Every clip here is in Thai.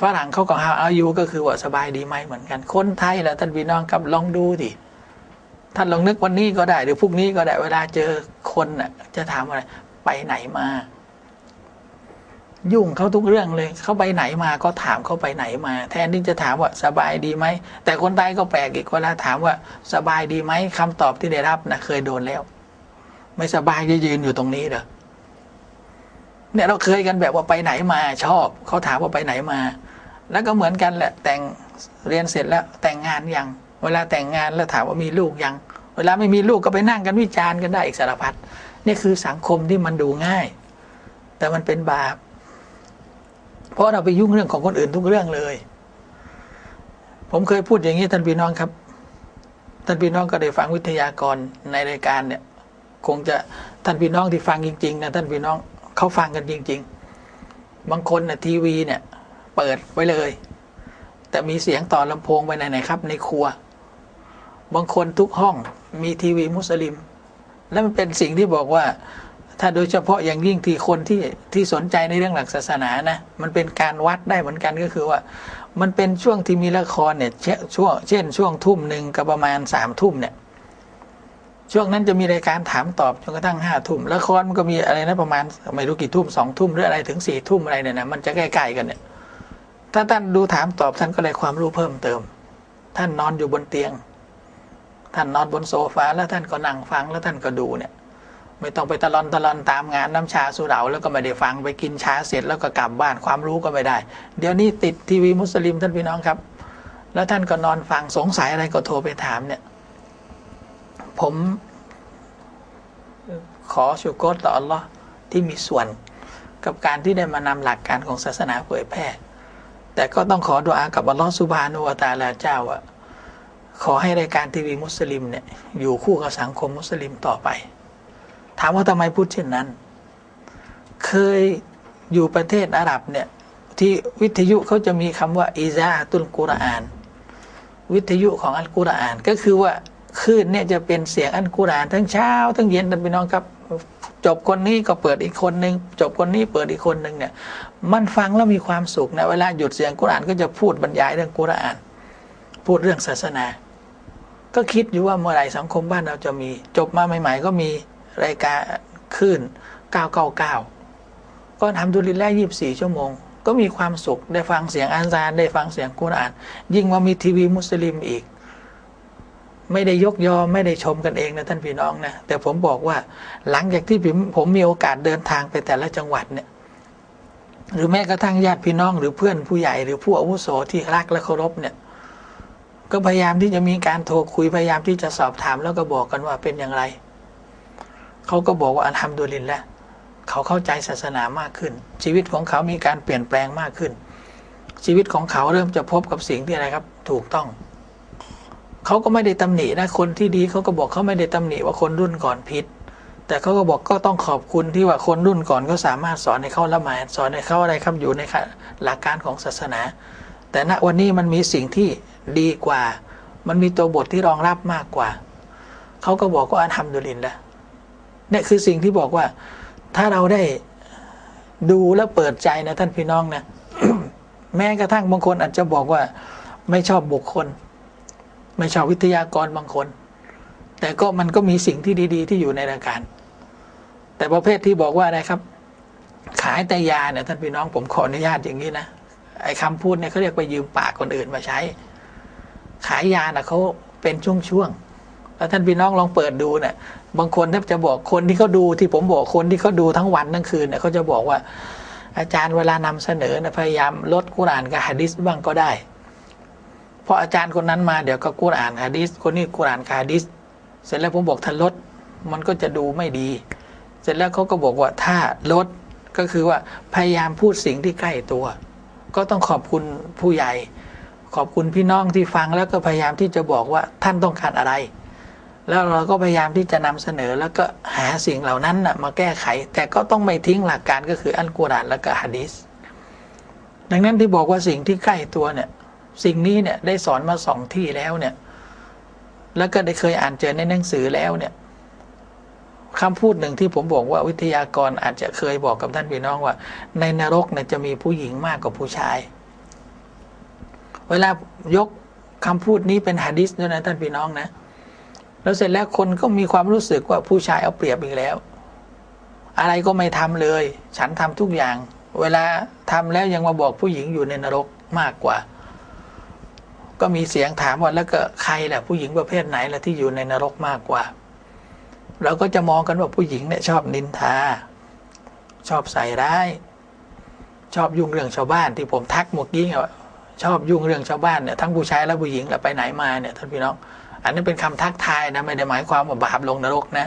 ฝรั่งเขาก็ how are you ก็คือว่าสบายดีไหมเหมือนกัน คนไทยแหละท่านพี่น้องครับลองดูดิท่านลองนึกวันนี้ก็ได้ หรือพรุ่งนี้ก็ได้เวลาเจอคนน่ะ จะถามอะไร ไปไหนมา ยุ่งเขาทุกเรื่องเลยเขาไปไหนมาก็ถามเขาไปไหนมา แทนที่จะถามว่าสบายดีไหมแต่คนไทยก็แปลกอีกเวลาถามว่า สบายดีไหมคำตอบที่ได้รับนะเคยโดนแล้ว ไม่สบายจะยืนอยู่ตรงนี้เหรอเนี่ยเราเคยกันแบบว่าไปไหนมาชอบเขาถามว่าไปไหนมา แล้วก็เหมือนกันแหละแต่งเรียนเสร็จแล้วแต่งงานยัง เวลาแต่งงานแล้วถามว่ามีลูกยัง เวลาไม่มีลูกก็ไปนั่งกันวิจารณ์กันได้อีกสารพัดนี่คือสังคมที่มันดูง่าย แต่มันเป็นบาป เพราะเราไปยุ่งเรื่องของคนอื่นทุกเรื่องเลย ผมเคยพูดอย่างนี้ท่านพี่น้องครับท่านพี่น้องก็ได้ฟังวิทยากรในรายการเนี่ย คงจะท่านพี่น้องที่ฟังจริงๆนะท่านพี่น้องเขาฟังกันจริง ๆ บางคนนะทีวีเนี่ย เปิดไว้เลย แต่มีเสียงต่อลำโพงไปไหนๆครับ ในครัว บางคนทุกห้องมีทีวีมุสลิม แล้วมันเป็นสิ่งที่บอกว่า ถ้าโดยเฉพาะอย่างยิ่งที่คนที่ที่สนใจในเรื่องหลักศาสนานะ มันเป็นการวัดได้เหมือนกันก็คือว่า มันเป็นช่วงที่มีละครเนี่ยช่ช่วงเช่น ช่วงทุ่มหนึ่งกับประมาณสามทุ่มเนี่ยช่วงนั้นจะมีรายการถามตอบจนกระทั่งห้าทุ่มละครมันก็มีอะไรนะประมาณไม่รู้กี่ทุ่มสองทุ่มหรืออะไรถึงสี่ทุ่มอะไรเนี่ยนะมันจะใกล้ๆกันเนี่ย ถ้าท่านดูถามตอบท่านก็ได้ความรู้เพิ่มเติม ท่านนอนอยู่บนเตียง ท่านนอนบนโซฟาแล้วท่านก็นั่งฟังแล้วท่านก็ดูเนี่ยไม่ต้องไปตะลอนตะลอนตามงานน้ำชาสุเหราแล้วก็ไม่ได้ฟังไปกินชาเสร็จแล้วก็กลับบ้านความรู้ก็ไม่ได้ เดี๋ยวนี้ติดทีวีมุสลิมท่านพี่น้องครับ แล้วท่านก็นอนฟังสงสัยอะไรก็โทรไปถามเนี่ย ผมขอชูโกรต่ออัลลอฮ์ที่มีส่วนกับการที่ได้มานำหลักการของศาสนาเผยแพร่ แต่ก็ต้องขอดุอากับอัลลอฮ์สุบฮานุวตาลาเจ้าอะขอให้รายการทีวีมุสลิมเนี่ยอยู่คู่กับสังคมมุสลิมต่อไป ถามว่าทำไมพูดเช่นนั้น เคยอยู่ประเทศอาหรับเนี่ยที่วิทยุเขาจะมีคำว่าอิซาตุลกุรอาน วิทยุของอัลกุรอาน ก็คือว่าคลื่นเนี่ยจะเป็นเสียงอัลกุรอานทั้งเช้า ทั้งเย็นท่านพี่น้องครับ จบคนนี้ก็เปิดอีกคนหนึ่งจบคนนี้เปิดอีกคนหนึ่งเนี่ย มันฟังแล้วมีความสุขนะเวลาหยุดเสียงกุรอานก็จะพูดบรรยายเรื่องกุรอาน พูดเรื่องศาสนา ก็คิดอยู่ว่าเมื่อไหร่สังคมบ้านเราจะมี จบมาใหม่ ๆ ก็มีรายการคลื่น999 ก็ทำดุลิแล่24 ชั่วโมง ก็มีความสุขได้ฟังเสียงอันซานได้ฟังเสียงกุรอาน ยิ่งว่ามีทีวีมุสลิมอีก ไม่ได้ยกยอไม่ได้ชมกันเองนะท่านพี่น้องนะแต่ผมบอกว่าหลังจากที่ผมผมมีโอกาสเดินทางไปแต่ละจังหวัดเนี่ย หรือแม้กระทั่งญาติพี่น้อง หรือเพื่อนผู้ใหญ่หรือผู้อาวุโสที่รักและเคารพเนี่ย ก็พยายามที่จะมีการโทรคุยพยายามที่จะสอบถามแล้วก็บอกกันว่าเป็นอย่างไรเขาก็บอกว่าอันทำดุลินแล้วเขาเข้าใจศาสนามากขึ้น ชีวิตของเขามีการเปลี่ยนแปลงมากขึ้น ชีวิตของเขาเริ่มจะพบกับสิ่งที่อะไรครับ ถูกต้อง เขาก็ไม่ได้ตำหนินะคนที่ดีเขาก็บอกเขาไม่ได้ตำหนิว่าคนรุ่นก่อนผิด แต่เขาก็บอกก็ต้องขอบคุณที่ว่าคนรุ่นก่อนก็สามารถสอนให้เขาละหมาดสอนให้เขาอะไรครับอยู่ในหลักการของศาสนา แต่ณวันนี้มันมีสิ่งที่ดีกว่า มันมีตัวบทที่รองรับมากกว่าเขาก็บอกว่าอันทำดุลินแล้วเนี่ยคือสิ่งที่บอกว่าถ้าเราได้ดูและเปิดใจนะท่านพี่น้องนะแม้กระทั่งบางคนอาจจะบอกว่าไม่ชอบบุคคล ไม่ชอบวิทยากรบางคน แต่ก็มันก็มีสิ่งที่ดี ๆ ที่อยู่ในรายการ แต่ประเภทที่บอกว่าอะไรครับ ขายแต่ยาเนี่ยท่านพี่น้องผมขออนุญาตอย่างนี้นะไอ้คำพูดเนี่ยเขาเรียกไปยืมปากคนอื่นมาใช้ ขายยาน่ะเขาเป็นช่วงๆแล้วท่านพี่น้องลองเปิดดูเนี่ยบางคนถ้าจะบอกคนที่เขาดูที่ผมบอกคนที่เขาดูทั้งวันทั้งคืนเนี่ยเขาจะบอกว่าอาจารย์เวลานำเสนอนะพยายามลดกุรอานกับฮะดิษบ้างก็ได้ พราะอาจารย์คนนั้นมาเดี๋ยวก็กุรอานฮะดิษคนนี้กุรอานกับฮะดิษเสร็จแล้วผมบอกถ้าลดมันก็จะดูไม่ดี เสร็จแล้วเขาก็บอกว่าถ้าลดก็คือว่าพยายามพูดสิ่งที่ใกล้ตัว ก็ต้องขอบคุณผู้ใหญ่ ขอบคุณพี่น้องที่ฟังแล้วก็พยายามที่จะบอกว่าท่านต้องการอะไร แล้วเราก็พยายามที่จะนำเสนอแล้วก็หาสิ่งเหล่านั้นนะมาแก้ไข แต่ก็ต้องไม่ทิ้งหลักการก็คืออัลกุรอานและก็ฮะดีษดังนั้นที่บอกว่าสิ่งที่ใกล้ตัวเนี่ย สิ่งนี้เนี่ยได้สอนมาสองที่แล้วเนี่ย แล้วก็ได้เคยอ่านเจอในหนังสือแล้วเนี่ยคำพูดหนึ่งที่ผมบอกว่าวิทยากรอาจจะเคยบอกกับท่านพี่น้องว่า ในนรกเนี่ยจะมีผู้หญิงมากกว่าผู้ชาย เวลายกคำพูดนี้เป็นหะดิษด้วยนะท่านพี่น้องนะ แล้วเสร็จแล้วคนก็มีความรู้สึกว่าผู้ชายเอาเปรียบอีกแล้ว อะไรก็ไม่ทำเลย ฉันทำทุกอย่าง เวลาทำแล้วยังมาบอกผู้หญิงอยู่ในนรกมากกว่า ก็มีเสียงถามว่าแล้วก็ใครแหละผู้หญิงประเภทไหนล่ะที่อยู่ในนรกมากกว่า เราก็จะมองกันว่าผู้หญิงเนี่ยชอบนินทา ชอบใส่ร้าย ชอบยุ่งเรื่องชาวบ้านที่ผมทักเมื่อกี้ไงว่าชอบยุ่งเรื่องชาวบ้านเนี่ยทั้งผู้ชายและผู้หญิงแหละไปไหนมาเนี่ยท่านพี่น้อง อันนี้เป็นคำทักทายนะไม่ได้หมายความว่าบาปลงนรกนะ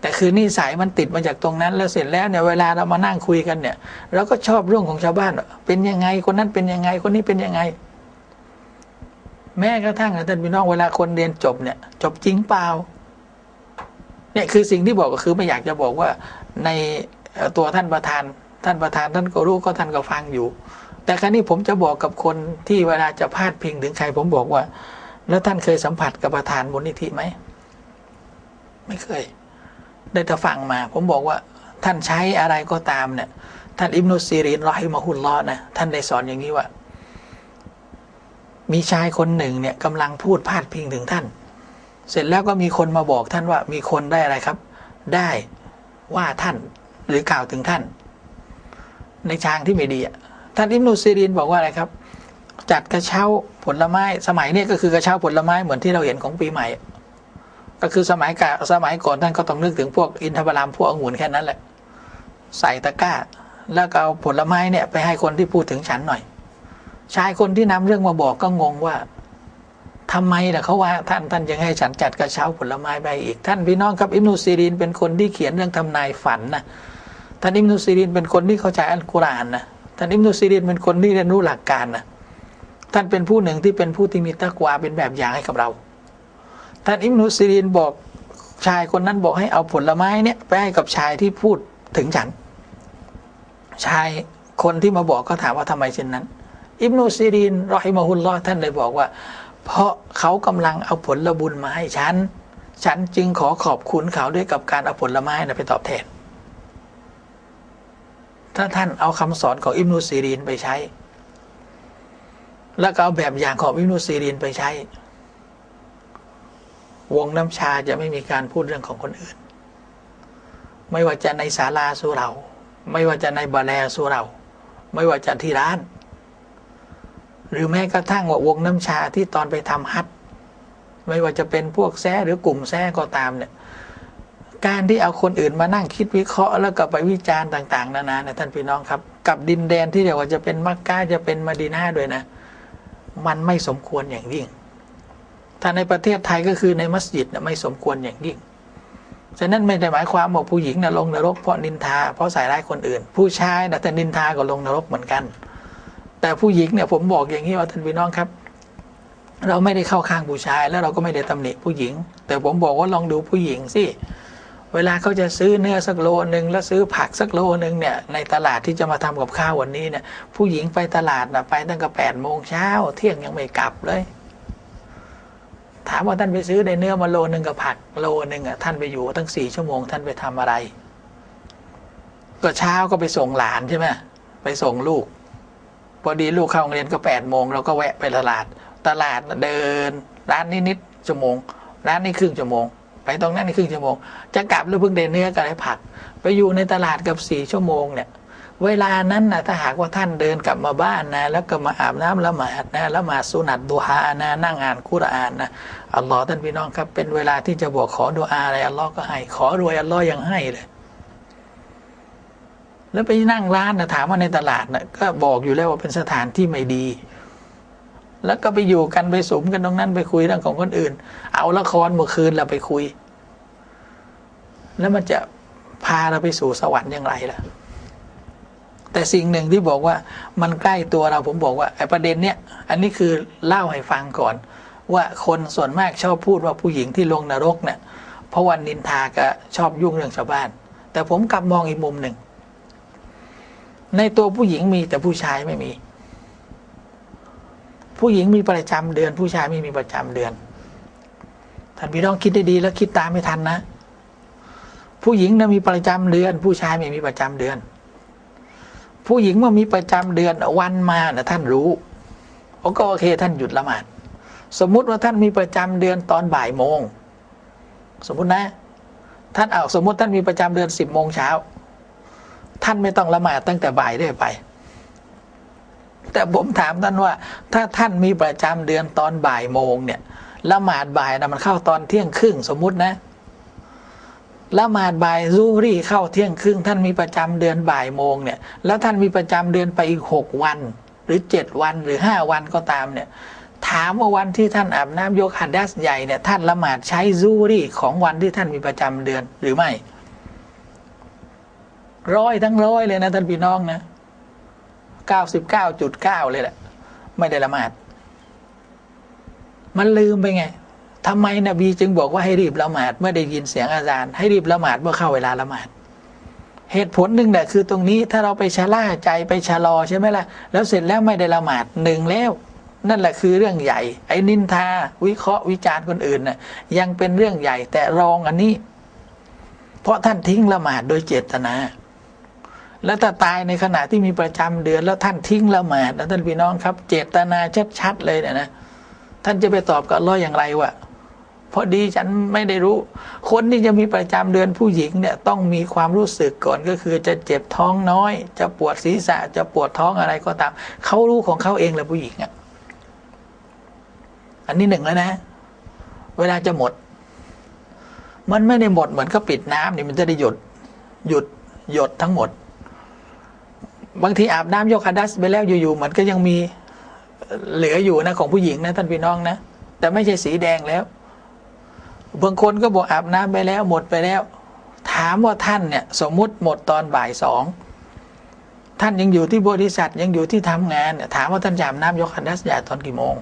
แต่คือนิสัยมันติดมาจากตรงนั้น แล้วเสร็จแล้วเนี่ยเวลาเรามานั่งคุยกันเนี่ยเราก็ชอบเรื่องของชาวบ้าน เป็นยังไงคนนั้นเป็นยังไงคนนี้เป็นยังไง แม้กระทั่งท่านพี่น้องเวลาคนเรียนจบเนี่ย จบจริงเปล่าเนี่ยคือสิ่งที่บอกก็คือไม่อยากจะบอกว่าในตัวท่านประธาน ท่านประธานท่านก็รู้ก็ท่านก็ฟังอยู่ แต่ครั้นี้ผมจะบอกกับคนที่เวลาจะพาดพิงถึงใคร ผมบอกว่า แล้วท่านเคยสัมผัสกับประธานมูลนิธิไหมไม่เคย ได้แต่ฟังมา ผมบอกว่าท่านใช้อะไรก็ตามเนี่ย ท่านอิบนุซีรินรอฮิมะฮุลลอนะท่านได้สอนอย่างนี้ว่า มีชายคนหนึ่งเนี่ยกำลังพูดพาดพิงถึงท่าน เสร็จแล้วก็มีคนมาบอกท่านว่ามีคนได้อะไรครับ ได้ว่าท่านหรือกล่าวถึงท่าน ในทางที่ไม่ดีอะท่านอิบนุซีรินบอกว่าอะไรครับ จัดกระเช้าผลไม้สมัยนี้ก็คือกระเช้าผลไม้เหมือนที่เราเห็นของปีใหม่ ก็คือสมัยกะสมัยก่อนท่านก็ต้องนึกถึงพวกอินทผลัมพวกองุ่นแค่นั้นแหละ ใส่ตะกร้า แล้วก็เอาผลไม้เนี่ยไปให้คนที่พูดถึงฉันหน่อย ชายคนที่นำเรื่องมาบอกก็งงว่าทำไมล่ะเขาว่าท่านท่านยังให้ฉันจัดกระเช้าผลไม้ไปอีก ท่านพี่น้องครับอิมนุซีรินเป็นคนที่เขียนเรื่องทำนายฝันนะท่านอิมนุซีรินเป็นคนที่เข้าใจอัลกุรอานนะท่านอิมนุซีรินเป็นคนที่เรียนรู้หลักการนะท่านเป็นผู้หนึ่งที่เป็นผู้ที่มีตะกวาเป็นแบบอย่างให้กับเรา ท่านอิมนุซีรินบอกชายคนนั้นบอกให้เอาผลไม้เนี่ยไปให้กับชายที่พูดถึงฉัน ชายคนที่มาบอกก็ถามว่าทำไมเช่นนั้น อิบนุซีรินรอฮิมะฮุลลอฮ์ท่านเลยบอกว่า เพราะเขากำลังเอาผลบุญมาให้ฉัน ฉันจึงขอขอบคุณเขาด้วยกับการเอาผลไม้นะไปตอบแทน ถ้าท่านเอาคำสอนของอิบนุซีรินไปใช้ แล้วก็เอาแบบอย่างของอิบนุซีรินไปใช้ วงน้ำชาจะไม่มีการพูดเรื่องของคนอื่น ไม่ว่าจะในศาลาสุเรา ไม่ว่าจะในบาแลสุเรา ไม่ว่าจะที่ร้าน หรือแม้กระทั่งว่าวงน้ำชาที่ตอนไปทำฮัทไม่ว่าจะเป็นพวกแซ่หรือกลุ่มแซ่ก็ตามเนี่ย การที่เอาคนอื่นมานั่งคิดวิเคราะห์แล้วก็ไปวิจารณ์ต่าง ๆ นานาเนี่ยท่านพี่น้องครับ กับดินแดนที่เรียว่าจะเป็นมักกะจะเป็นมาดีนาด้วยนะ มันไม่สมควรอย่างยิ่ง ถ้าในประเทศไทยก็คือในมัสยิดนี่ยไม่สมควรอย่างยิ่งฉะนั้นไม่ได้หมายความว่าผู้หญิงนะลงนรกเพราะนินทา เพราะใส่ร้ายคนอื่น ผู้ชายนะแต่นินทาก็ลงนรกเหมือนกัน แต่ผู้หญิงเนี่ยผมบอกอย่างนี้ว่าท่านพี่น้องครับ เราไม่ได้เข้าข้างผู้ชาย แล้วเราก็ไม่ได้ตำหนิผู้หญิง แต่ผมบอกว่าลองดูผู้หญิงสิเวลาเขาจะซื้อเนื้อสักโลหนึ่งแล้วซื้อผักสักโลหนึ่งเนี่ยในตลาดที่จะมาทำกับข้าววันนี้เนี่ย ผู้หญิงไปตลาดนะไปตั้งแต่แปดโมงเช้าเที่ยงยังไม่กลับเลย ถามว่าท่านไปซื้อในเนื้อมาโลหนึ่งกับผักโลหนึ่งอะท่านไปอยู่ตั้งสี่ชั่วโมงท่านไปทำอะไร ก็เช้าก็ไปส่งหลานใช่ไหมไปส่งลูก อดีลูกเข้าโรงเรียนก็แปดโมงเราก็แวะไปตลาด ตลาดเดิน ร้านนี้นิดชั่วโมง ร้านนี้ครึ่งชั่วโมง ไปตรงนั้นนี่ครึ่งชั่วโมง จะกลับแล้วเพิ่งได้เนื้อกับได้ผัก ไปอยู่ในตลาดกับสี่ชั่วโมงเนี่ยเวลานั้นนะถ้าหากว่าท่านเดินกลับมาบ้านนะ แล้วก็มาอาบน้ำละหมาดนะละหมาดสุนัตดูฮานะนั่งอ่านคุรอานนะอัลลอฮ์ท่านพี่น้องครับเป็นเวลาที่จะบอกขอดุอาอะไรอัลลอฮ์ก็ให้ ขอรวยอัลลอฮ์ยังให้เลย แล้วไปนั่งร้านนะถามว่าในตลาดนะก็บอกอยู่แล้วว่าเป็นสถานที่ไม่ดี แล้วก็ไปอยู่กันไปสมกันตรงนั้นไปคุยเรื่องของคนอื่น เอาละครเมื่อคืนเราไปคุย แล้วมันจะพาเราไปสู่สวรรค์อย่างไรล่ะ แต่สิ่งหนึ่งที่บอกว่ามันใกล้ตัวเราผมบอกว่าไอ้ประเด็นเนี้ยอันนี้คือเล่าให้ฟังก่อน ว่าคนส่วนมากชอบพูดว่าผู้หญิงที่ลงนรกเนี่ยเพราะวันนินทาก็ชอบยุ่งเรื่องชาวบ้าน แต่ผมกลับมองอีกมุมหนึ่ง ในตัวผู้หญิงมีแต่ผู้ชายไม่มี ผู้หญิงมีประจำเดือน ผู้ชายไม่มีประจำเดือนท่านพี่น้องคิดได้ดีแล้วคิดตามไม่ทันนะ ผู้หญิงนะมีประจำเดือน ผู้ชายไม่มีประจำเดือน ผู้หญิงเมื่อมีประจำเดือนวันมานะท่านรู้โอก็โอเค ท่านหยุดละหมาดสมมุติว่าท่านมีประจำเดือนตอนบ่ายโมง สมมุตินะ ท่านเอาสมมุติท่านมีประจำเดือนสิบโมงเช้า ท่านไม่ต้องละหมาดตั้งแต่บ่ายได้ไป แต่ผมถามท่านว่า ถ้าท่านมีประจำเดือนตอนบ่ายโมงเนี่ยละหมาดบ่ายนะมันเข้าตอนเที่ยงครึ่งสมมุตินะละหมาดบ่ายซูรี่เข้าเที่ยงครึ่งท่านมีประจำเดือนบ่ายโมงเนี่ย แล้วท่านมีประจำเดือนไปอีกหกวัน หรือเจ็ดวันหรือห้าวันก็ตามเนี่ย ถามว่าวันที่ท่านอาบน้ำยกฮัดดัสใหญ่เนี่ยท่านละหมาดใช้ซูรี่ของวันที่ท่านมีประจำเดือนหรือไม่ ร้อยทั้งร้อยเลยนะท่านพี่น้องนะเก้าสิบเก้าจุดเก้าเลยแหละ ไม่ได้ละหมาด มันลืมไปไงทำไมนบีจึงบอกว่าให้รีบละหมาดเมื่อได้ยินเสียงอาจารย์ ให้รีบละหมาดเมื่อเข้าเวลาละหมาด เหตุผลหนึ่งเนี่ยคือตรงนี้ถ้าเราไปชะล่าใจไปชะลอใช่ไหมล่ะ แล้วเสร็จแล้วไม่ได้ละหมาดหนึ่งแล้วนั่นแหละคือเรื่องใหญ่ ไอ้นินทา วิเคราะห์วิจารณ์คนอื่นน่ะยังเป็นเรื่องใหญ่แต่รองอันนี้ เพราะท่านทิ้งละหมาดโดยเจตนา แล้วถ้าตายในขณะที่มีประจำเดือน แล้วท่านทิ้งละหมาดแล้วท่านพี่น้องครับ เจตนาชัดๆเลยเนี่ยนะท่านจะไปตอบกับลลออย่างไรวะพอดีฉันไม่ได้รู้ คนที่จะมีประจำเดือนผู้หญิงเนี่ยต้องมีความรู้สึกก่อนก็คือจะเจ็บท้องน้อย จะปวดศีรษะ จะปวดท้องอะไรก็ตามเขารู้ของเขาเองแหละผู้หญิงอะอันนี้หนึ่งแล้วนะ เวลาจะหมด มันไม่ได้หมดเหมือนเขาปิดน้ำนี่มันจะได้หยุดหยุดหยดทั้งหมด บางทีอาบน้ำยกคาดัสไปแล้วอยู่ๆเหมือนก็ยังมีเหลืออยู่นะของผู้หญิงนะท่านพี่น้องนะ แต่ไม่ใช่สีแดงแล้ว บางคนก็บอกอาบน้ำไปแล้วหมดไปแล้ว ถามว่าท่านเนี่ยสมมุติหมดตอนบ่ายสองท่านยังอยู่ที่บริษัทยังอยู่ที่ทำงานเนี่ยถามว่าท่านจะอาบน้ำยกคันดัสยาตอนกี่โมง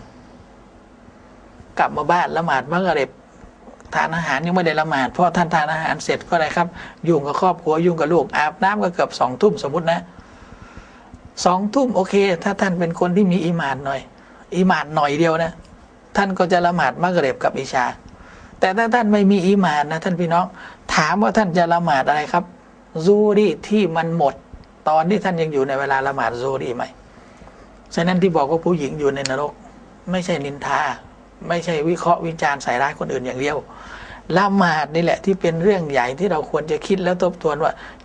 กลับมาบ้านละหมาดมักเร็บทานอาหารยังไม่ได้ละหมาดเพราะท่านทานอาหารเสร็จก็อะไรครับ ยุ่งกับครอบครัวยุ่งกับลูกอาบน้ำก็เกือบสองทุ่มสมมตินะ สองทุ่มโอเค ถ้าท่านเป็นคนที่มีอีมานหน่อยอีมานหน่อยเดียวนะ ท่านก็จะละหมาดมักเร็บกับอิชา แต่ถ้าท่านไม่มีอีมานนะท่านพี่น้อง ถามว่าท่านจะละหมาดอะไรครับซูรีที่มันหมด ตอนที่ท่านยังอยู่ในเวลาละหมาดซูรีไหมฉะนั้นที่บอกว่าผู้หญิงอยู่ในนรก ไม่ใช่นินทา ไม่ใช่วิเคราะห์วิจารณ์ใส่ร้ายคนอื่นอย่างเดียวละหมาดนี่แหละที่เป็นเรื่องใหญ่ที่เราควรจะคิดแล้วทบทวนว่า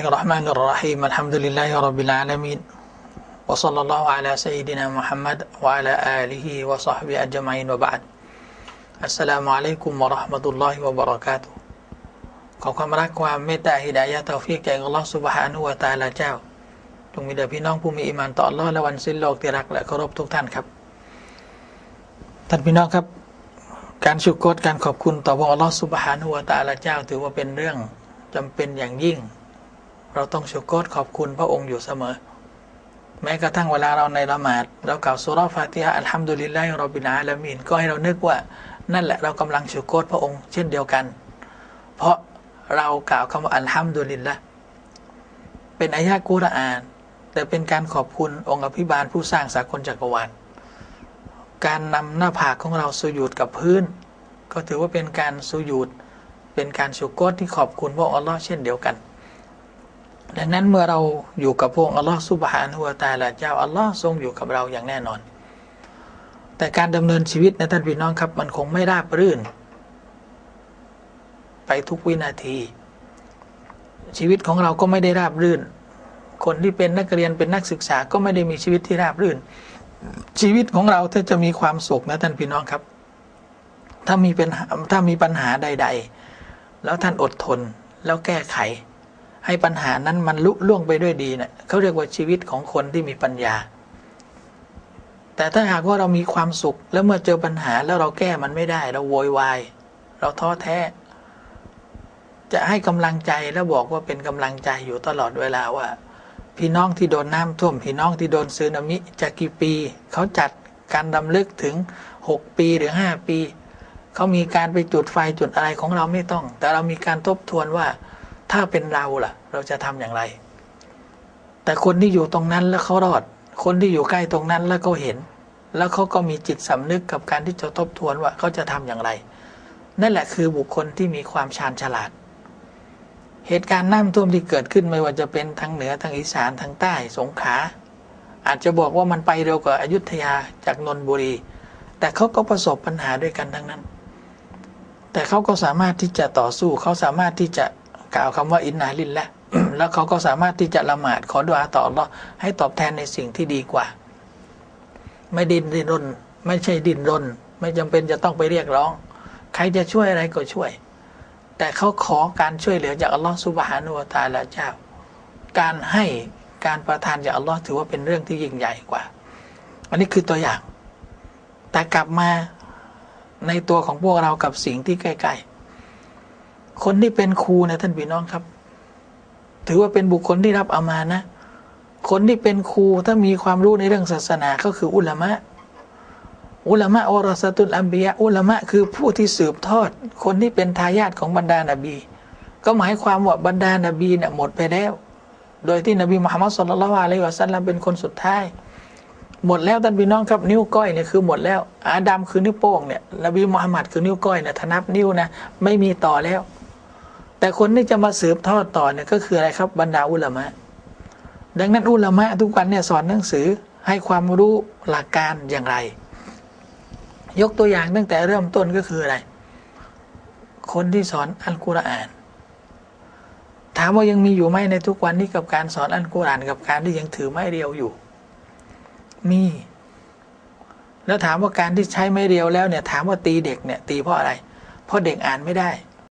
الله الرحمن الرحيم الحمد لله رب العالمين وصلى الله على سيدنا محمد وعلى آله وصحبه أجمعين وبعد السلام عليكم ورحمة الله وبركاته ขอความรักความเมตตาฮิดายะเตาฟิกจากอัลลอฮฺสุบฮานุวะตาลาเจ้าจงมีแด่พี่น้องผู้มีอิมานต่ออัลลอฮ์และวันสิ้นโลกที่รักและเคารพทุกท่านครับ ท่านพี่น้องครับ การชุกโกรการขอบคุณต่อพระอัลลอฮฺสุบฮานุวะตาลาเจ้า ถือว่าเป็นเรื่องจำเป็นอย่างยิ่ง เราต้องชุกโกรขอบคุณพระองค์อยู่เสมอ แม้กระทั่งเวลาเราในละหมาดเรากล่าวสุรฟาติฮะอัลฮัมดุลิลลาฮิรอบบิลอาลามีนก็ให้เรานึกว่า นั่นแหละเรากำลังชุกโกรพระองค์เช่นเดียวกัน เพราะเรากล่าวคำว่าอัลฮัมดุลิลละเป็นอายะกุรอาน แต่เป็นการขอบคุณองค์อภิบาลผู้สร้างสากลจักรวาลการนำหน้าผากของเราสุญูดกับพื้น ก็ถือว่าเป็นการสุญูดเป็นการชุกโกรที่ขอบคุณพระอัลลอฮ์เช่นเดียวกัน ดังนั้นเมื่อเราอยู่กับพระองค์อัลลอฮ์สุบฮานะฮูวตาลาเจ้าอัลลอฮ์ทรงอยู่กับเราอย่างแน่นอน แต่การดำเนินชีวิตนะท่านพี่น้องครับ มันคงไม่ราบรื่น ไปทุกวินาที ชีวิตของเราก็ไม่ได้ราบรื่น คนที่เป็นนักเรียนเป็นนักศึกษาก็ไม่ได้มีชีวิตที่ราบรื่น ชีวิตของเราถ้าจะมีความสุขนะท่านพี่น้องครับ ถ้ามีเป็นถ้ามีปัญหาใด ๆ แล้วท่านอดทนแล้วแก้ไข ให้ปัญหานั้นมันลุล่วงไปด้วยดีเนะ่ยเขาเรียกว่าชีวิตของคนที่มีปัญญา แต่ถ้าหากว่าเรามีความสุข แล้วเมื่อเจอปัญหาแล้วเราแก้มันไม่ได้ เราโวยวายเราท้อแท้ จะให้กำลังใจแล้วบอกว่าเป็นกำลังใจอยู่ตลอดเวลาว่า พี่น้องที่โดนน้ำท่วม พี่น้องที่โดนซึนามิจะกี่ปี เขาจัดการดำลึกถึงหกปีหรือห้าปี เขามีการไปจุดไฟจุดอะไรของเราไม่ต้อง แต่เรามีการทบทวนว่า ถ้าเป็นเราล่ะ เราจะทำอย่างไร แต่คนที่อยู่ตรงนั้นแล้วเขารอด คนที่อยู่ใกล้ตรงนั้นแล้วเขาเห็น แล้วเขาก็มีจิตสำนึกกับการที่จะทบทวนว่าเขาจะทำอย่างไร นั่นแหละคือบุคคลที่มีความชาญฉลาด เหตุการณ์น้ำท่วมที่เกิดขึ้นไม่ว่าจะเป็นทางเหนือทางอีสานทางใต้สงขลาอาจจะบอกว่ามันไปเร็วกว่าอายุทยาจากนนทบุรี แต่เขาก็ประสบปัญหาด้วยกันทั้งนั้น แต่เขาก็สามารถที่จะต่อสู้เขาสามารถที่จะ กล่าวคำว่าอินนาลินและแล้วเขาก็สามารถที่จะละหมาดขอดุอาต่ออัลลอให้ตอบแทนในสิ่งที่ดีกว่า ไม่ดินดินรน ไม่ใช่ดินรน ไม่จำเป็นจะต้องไปเรียกร้อง ใครจะช่วยอะไรก็ช่วย แต่เขาขอการช่วยเหลือจากอัลลอฮ์สุบฮานุวตาละเจ้า การให้การประทานจากอัลลอฮ์ถือว่าเป็นเรื่องที่ยิ่งใหญ่กว่า อันนี้คือตัวอย่าง แต่กลับมาในตัวของพวกเรากับสิ่งที่ใกล้ ๆ คนที่เป็นครูนะท่านพี่น้องครับ ถือว่าเป็นบุคคลที่รับอามานะ คนที่เป็นครูถ้ามีความรู้ในเรื่องศาสนาก็คืออุลามะอุลามะอรสตุลอัมบียะอุลามะคือผู้ที่สืบทอด คนที่เป็นทายาทของบรรดานาบี ก็หมายความว่าบรรดานาบีเนี่ยหมดไปแล้ว โดยที่นบีมุฮัมมัดสุลลัลวะอะลัยฮิวะสัลลัมเป็นคนสุดท้าย หมดแล้วท่านพี่น้องครับนิ้วก้อยเนี่ยคือหมดแล้ว อาดัมคือนิ้วโป้งเนี่ยนบีมุฮัมมัดคือนิ้วก้อยเนี่ยถ้านับนิ้วนะไม่มีต่อแล้ว แต่คนที่จะมาสืบทอดต่อเนี่ยก็คืออะไรครับบรรดาอุลามะ ดังนั้นอุลามะทุกวันเนี่ยสอนหนังสือให้ความรู้หลักการอย่างไร ยกตัวอย่างตั้งแต่เริ่มต้นก็คืออะไร คนที่สอนอัลกุรอาน ถามว่ายังมีอยู่ไหมในทุกวันนี้กับการสอนอัลกุรอานกับการที่ยังถือไม้เรียวอยู่ มี แล้วถามว่าการที่ใช้ไม้เรียวแล้วเนี่ยถามว่าตีเด็กเนี่ยตีเพราะอะไร เพราะเด็กอ่านไม่ได้